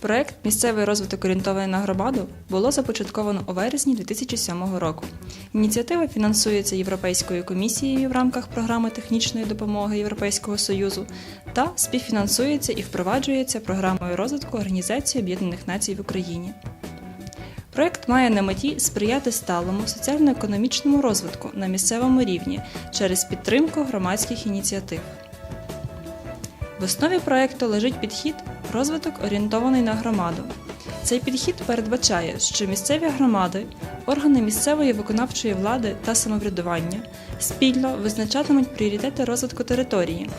Проект Місцевий розвиток орієнтований на громаду було започатковано у вересні 2007 року. Ініціатива фінансується Європейською комісією в рамках програми технічної допомоги Європейського Союзу та співфінансується і впроваджується програмою розвитку Організації Об'єднаних Націй в Україні. Проект має на меті сприяти сталому соціально-економічному розвитку на місцевому рівні через підтримку громадських ініціатив. В основі проекту лежить підхід розвиток орієнтований на громаду. Цей підхід передбачає, що місцеві громади, органи місцевої виконавчої влади та самоврядування спільно визначатимуть пріоритети розвитку території,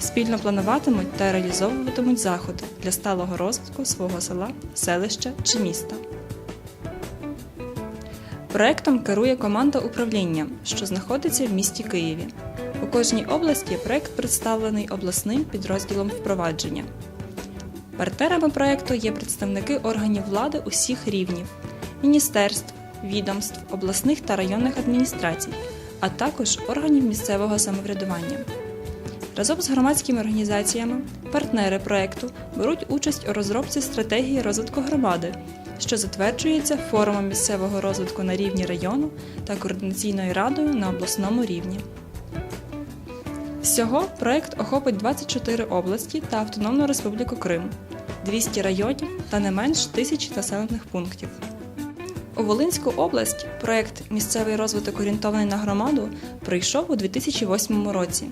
спільно плануватимуть та реалізовуватимуть заходи для сталого розвитку свого села, селища чи міста. Проектом керує команда управління, що знаходиться в місті Києві. У кожній області проект представлений обласним підрозділом впровадження. Партнерами проекту є представники органів влади усіх рівнів, міністерств, відомств, обласних та районних адміністрацій, а також органів місцевого самоврядування. Разом з громадськими організаціями партнери проекту беруть участь у розробці стратегії розвитку громади, що затверджується форумом місцевого розвитку на рівні району та координаційною радою на обласному рівні. Всього проект охопить 24 області та Автономну Республіку Крим, 200 районів та не менш тисяч населених пунктів. У Волинську область проект Місцевий розвиток орієнтований на громаду прийшов у 2008 році.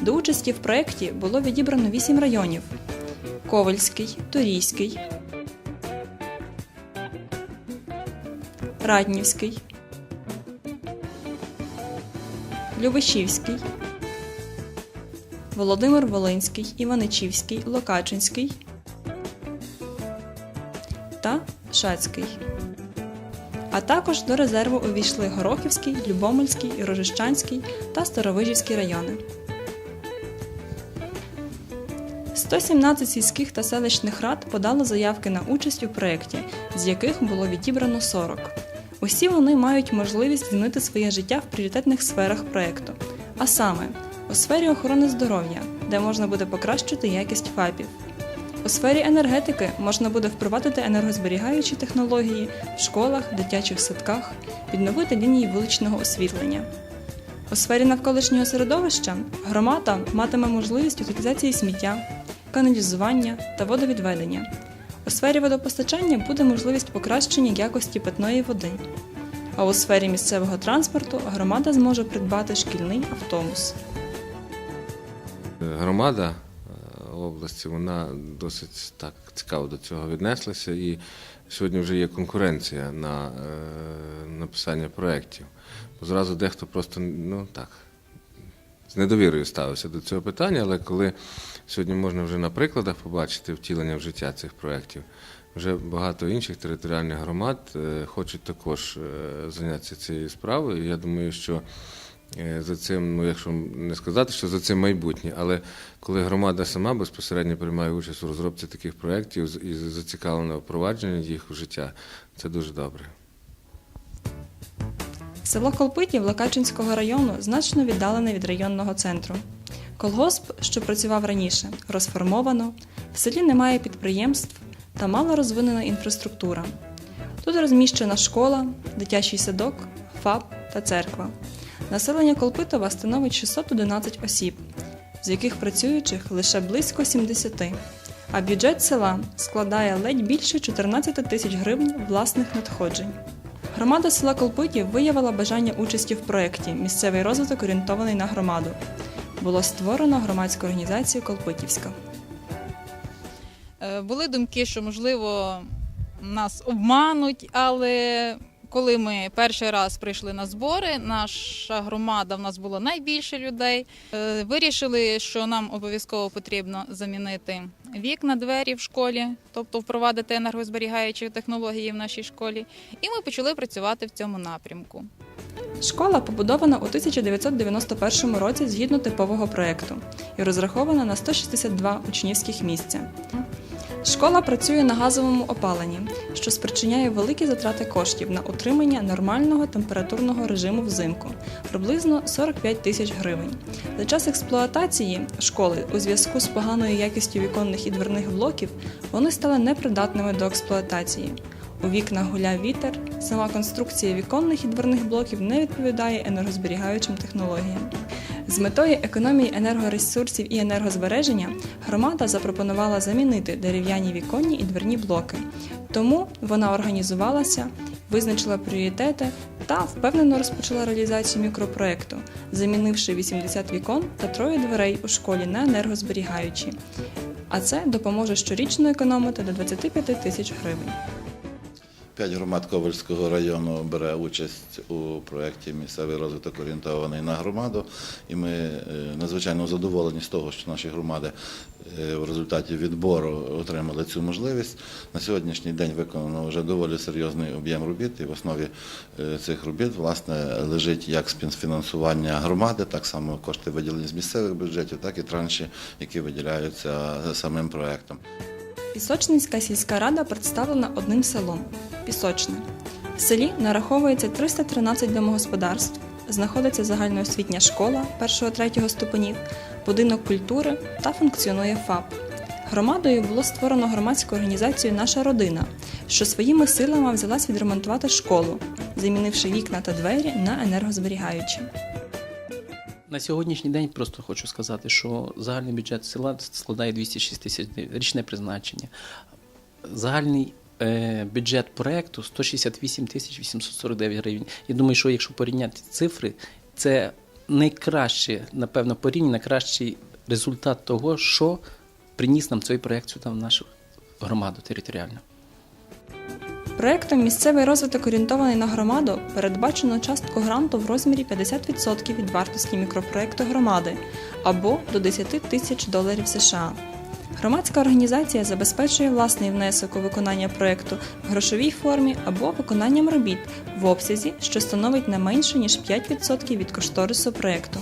До участі в проєкті було відібрано 8 районів: Ковальський, Турійський, Раднівський, Любишівський, Володимир Волинський, Іваничівський, Локачинський Шацький. А також до резерву увійшли Горохівський, Любомельський, Рожищанський та Старовижівський райони. 117 сільських та селищних рад подало заявки на участь у проєкті, з яких було відібрано 40. Усі вони мають можливість змінити своє життя в пріоритетних сферах проєкту, а саме у сфері охорони здоров'я, де можна буде покращити якість ФАПів. У сфері енергетики можна буде впровадити енергозберігаючі технології в школах, дитячих садках, відновити лінії вуличного освітлення. У сфері навколишнього середовища громада матиме можливість утилізації сміття, каналізування та водовідведення. У сфері водопостачання буде можливість покращення якості питної води. А у сфері місцевого транспорту громада зможе придбати шкільний автобус. Громада області вона досить так цікаво до цього віднеслася, і сьогодні вже є конкуренція на е, написання проєктів. Бо зразу дехто просто ну так з недовірою ставився до цього питання, але коли сьогодні можна вже на прикладах побачити втілення в життя цих проєктів, вже багато інших територіальних громад е, хочуть також е, зайнятися цією справою. Я думаю, що за цим, ну якщо не сказати, що за цим майбутнє, але коли громада сама безпосередньо приймає участь у розробці таких проєктів і зацікавлена впровадження їх у життя, це дуже добре. Село Колпитів Локачинського району значно віддалене від районного центру. Колгосп, що працював раніше, розформовано, в селі немає підприємств та мало розвинена інфраструктура. Тут розміщена школа, дитячий садок, ФАП та церква. Населення Колпитова становить 611 осіб, з яких працюючих лише близько 70, а бюджет села складає ледь більше 14 тисяч гривень власних надходжень. Громада села Колпитів виявила бажання участі в проєкті Місцевий розвиток орієнтований на громаду. Було створено громадську організацію Колпитівська. Е, Були думки, що можливо нас обмануть, але коли ми перший раз прийшли на збори, наша громада в нас було найбільше людей. е, Вирішили, що нам обов'язково потрібно замінити вікна, двері в школі, тобто впровадити енергозберігаючі технології в нашій школі. І ми почали працювати в цьому напрямку. Школа побудована у 1991 році згідно типового проєкту і розрахована на 162 учнівських місця. Школа працює на газовому опаленні, що спричиняє великі затрати коштів на утримання нормального температурного режиму взимку приблизно 45 тисяч гривень. За час експлуатації школи у зв'язку з поганою якістю віконних і дверних блоків вони стали непридатними до експлуатації. У вікнах гуляв вітер, сама конструкція віконних і дверних блоків не відповідає енергозберігаючим технологіям. З метою економії енергоресурсів і енергозбереження громада запропонувала замінити дерев'яні віконні і дверні блоки. Тому вона організувалася, визначила пріоритети та впевнено розпочала реалізацію мікропроекту, замінивши 80 вікон та троє дверей у школі на енергозберігаючі. А це допоможе щорічно економити до 25 тисяч гривень. П'ять громад Ковальського району бере участь у проєкті Місцевий розвиток орієнтований на громаду. І ми е, надзвичайно задоволені з того, що наші громади е, в результаті відбору отримали цю можливість. На сьогоднішній день виконано вже доволі серйозний об'єм робіт, і в основі е, цих робіт власне лежить як співфінансування громади, так само кошти виділені з місцевих бюджетів, так і транші, які виділяються самим проєктом. Пісочницька сільська рада представлена одним селом Пісочне. В селі нараховується 313 домогосподарств, знаходиться загальноосвітня школа 1-3 ступенів, будинок культури та функціонує ФАП. Громадою було створено громадську організацію Наша родина, що своїми силами взялась відремонтувати школу, замінивши вікна та двері на енергозберігаючі. На сьогоднішній день просто хочу сказати, що загальний бюджет села складає 206 тисяч річне призначення. Загальний е, бюджет проекту 168 тисяч 849 гривень. Я думаю, що якщо порівняти цифри, це найкраще, напевно, порівняно найкращий результат того, що приніс нам цей проект сюди в нашу громаду територіальну. Проектом Місцевий розвиток орієнтований на громаду передбачено частку гранту в розмірі 50% від вартості мікропроекту громади або до 10 тисяч доларів США. Громадська організація забезпечує власний внесок у виконання проекту в грошовій формі або виконанням робіт в обсязі, що становить не менше ніж 5% від кошторису проекту.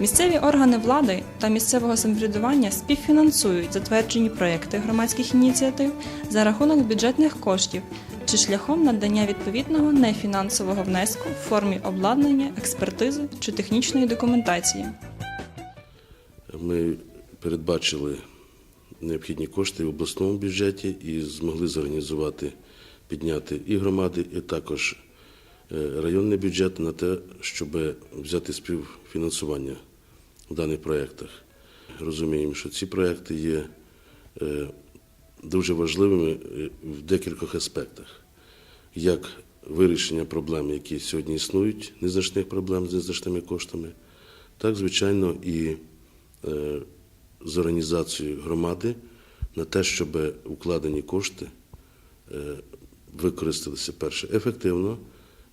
Місцеві органи влади та місцевого самоврядування співфінансують затверджені проекти громадських ініціатив за рахунок бюджетних коштів чи шляхом надання відповідного нефінансового внеску в формі обладнання, експертизи чи технічної документації. Ми передбачили необхідні кошти в обласному бюджеті і змогли зорганізувати, підняти і громади, і також е, районний бюджет на те, щоб взяти співфінансування в даних проєктах. Розуміємо, що ці проєкти є е, дуже важливими е, в декількох аспектах. Як вирішення проблем, які сьогодні існують, незначних проблем з незначними коштами, так, звичайно, і е, з організацією громади на те, щоб укладені кошти використалися перше ефективно,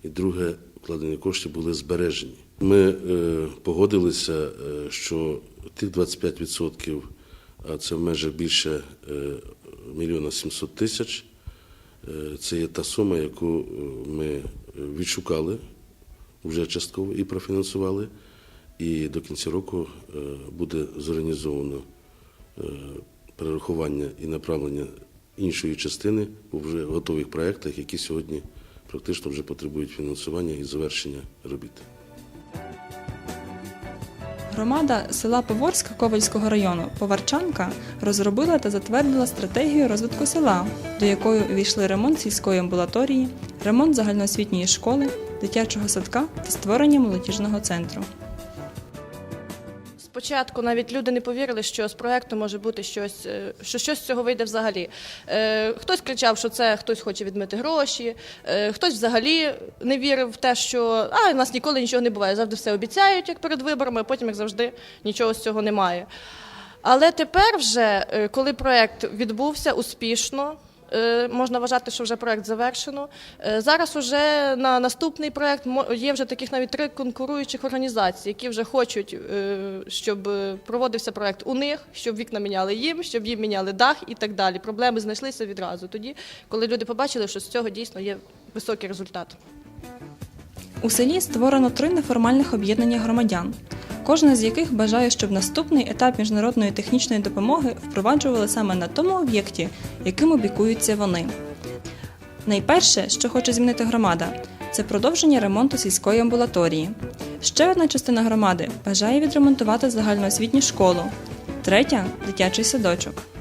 і друге, вкладені кошти були збережені. Ми е, погодилися, е, що тих 25%, а це в межах більше е, мільйона 700 тисяч, це є та сума, яку ми відшукали вже частково і профінансували. І до кінця року буде зорганізовано перерахування і направлення іншої частини у вже готових проєктах, які сьогодні практично вже потребують фінансування і завершення робіт. Громада села Поворська Ковальського району Поварчанка розробила та затвердила стратегію розвитку села, до якої увійшли ремонт сільської амбулаторії, ремонт загальноосвітньої школи, дитячого садка та створення молодіжного центру. Спочатку навіть люди не повірили, що з проекту може бути щось, е, що щось з цього вийде взагалі. Е, Хтось кричав, що це хтось хоче відмити гроші, е, хтось взагалі не вірив в те, що а, у нас ніколи нічого не буває. Завжди все обіцяють, як перед виборами, а потім, як завжди, нічого з цього немає. Але тепер, вже, коли проект відбувся успішно, можна вважати, що вже проект завершено. Е, Зараз уже на наступний проект є вже таких навіть три конкуруючих організації, які вже хочуть, е, щоб е, проводився проект у них, щоб вікна міняли їм, щоб їм міняли дах і так далі. Проблеми знайшлися відразу тоді, коли люди побачили, що з цього дійсно є високий результат. У селі створено три неформальних об'єднання громадян: кожна з яких бажає, щоб наступний етап міжнародної технічної допомоги впроваджували саме на тому об'єкті, яким опікуються вони. Найперше, що хоче змінити громада, це продовження ремонту сільської амбулаторії. Ще одна частина громади бажає відремонтувати загальноосвітню школу, третя дитячий садочок.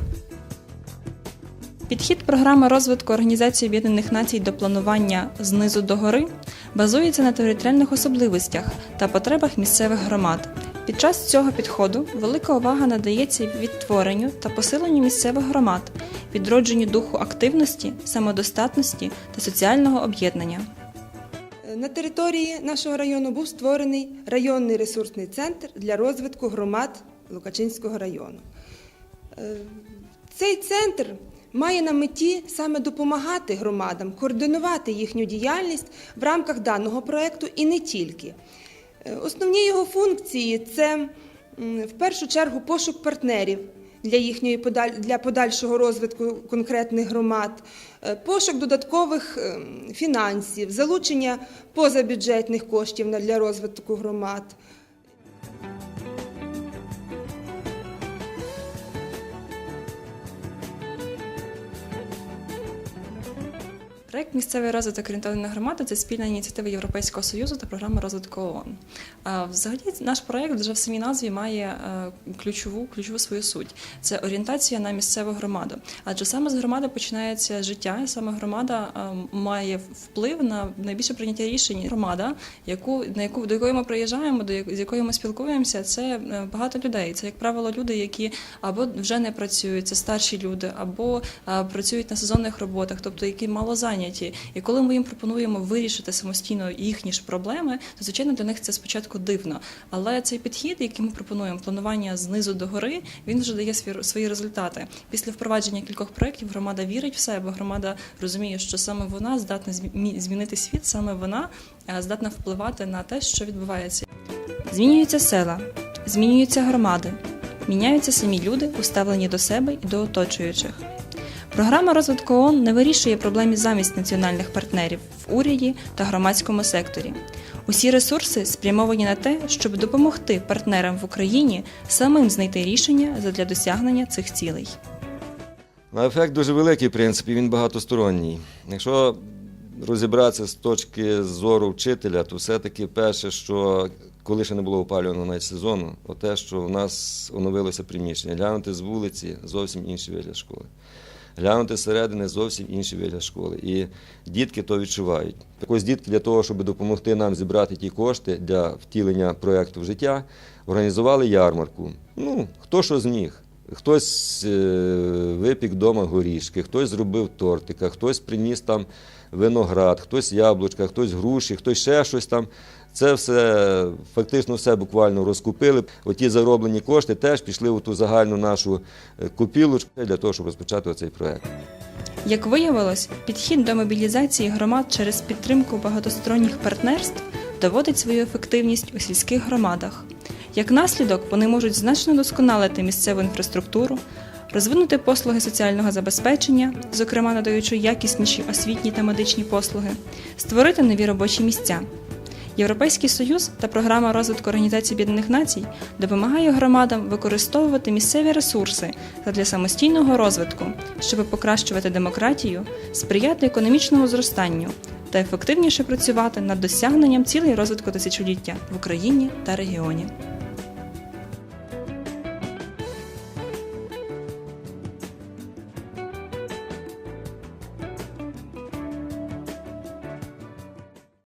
Підхід програми розвитку Організації Об'єднаних Націй до планування знизу до гори базується на територіальних особливостях та потребах місцевих громад. Під час цього підходу велика увага надається відтворенню та посиленню місцевих громад, відродженню духу активності, самодостатності та соціального об'єднання. На території нашого району був створений районний ресурсний центр для розвитку громад Лукачинського району. Е, Цей центр має на меті саме допомагати громадам, координувати їхню діяльність в рамках даного проєкту і не тільки. Е, Основні його функції це в першу чергу пошук партнерів для їхньої для подальшого розвитку конкретних громад, е, пошук додаткових ем, фінансів, залучення позабюджетних коштів для розвитку громад. Проект місцевий розвиток орієнтований на громаду це спільна ініціатива Європейського союзу та програма розвитку ООН. Взагалі, наш проект вже в самій назві має е, ключову ключову свою суть. Це орієнтація на місцеву громаду. Адже саме з громади починається життя, і саме громада е, має вплив на найбільше прийняття рішень. Громада, яку на яку до якої ми приїжджаємо, до з якою ми спілкуємося, це е, багато людей. Це як правило люди, які або вже не працюють, це старші люди, або працюють на сезонних роботах, тобто які мало зайняті. І коли ми їм пропонуємо вирішити самостійно їхні ж проблеми, то звичайно для них це спочатку дивно. Але цей підхід, який ми пропонуємо, планування знизу до гори, він вже дає свої результати. Після впровадження кількох проєктів громада вірить в себе. Громада розуміє, що саме вона здатна змі- змінити світ, саме вона е, здатна впливати на те, що відбувається. Змінюються села, змінюються громади, міняються самі люди, уставлені до себе і до оточуючих. Програма розвитку ООН не вирішує проблеми замість національних партнерів в уряді та громадському секторі. Усі ресурси спрямовані на те, щоб допомогти партнерам в Україні самим знайти рішення для досягнення цих цілей. Ефект дуже великий, в принципі, він багатосторонній. Якщо розібратися з точки зору вчителя, то все-таки перше, що коли ще не було опалюваного навіть сезону, те, що в нас оновилося приміщення. Глянути з вулиці зовсім інший вигляд школи. Глянути зсередини зовсім інший вигляд школи. І дітки то відчувають. Так ось дітки для того, щоб допомогти нам зібрати ті кошти для втілення проєкту в життя, організували ярмарку. Ну, хто що зміг. Хтось е, випік вдома горішки, хтось зробив тортика, хтось приніс там виноград, хтось яблучка, хтось груші, хтось ще щось там. Це все фактично все буквально розкупили. Оті зароблені кошти теж пішли у ту загальну нашу е, купілочку для того, щоб розпочати цей проект. Як виявилось, підхід до мобілізації громад через підтримку багатосторонніх партнерств доводить свою ефективність у сільських громадах. Як наслідок, вони можуть значно досконалити місцеву інфраструктуру, розвинути послуги соціального забезпечення, зокрема надаючи якісніші освітні та медичні послуги, створити нові робочі місця. Європейський Союз та програма розвитку Організації Об'єднаних Націй допомагає громадам використовувати місцеві ресурси для самостійного розвитку, щоб покращувати демократію, сприяти економічному зростанню та ефективніше працювати над досягненням цілей розвитку тисячоліття в Україні та регіоні.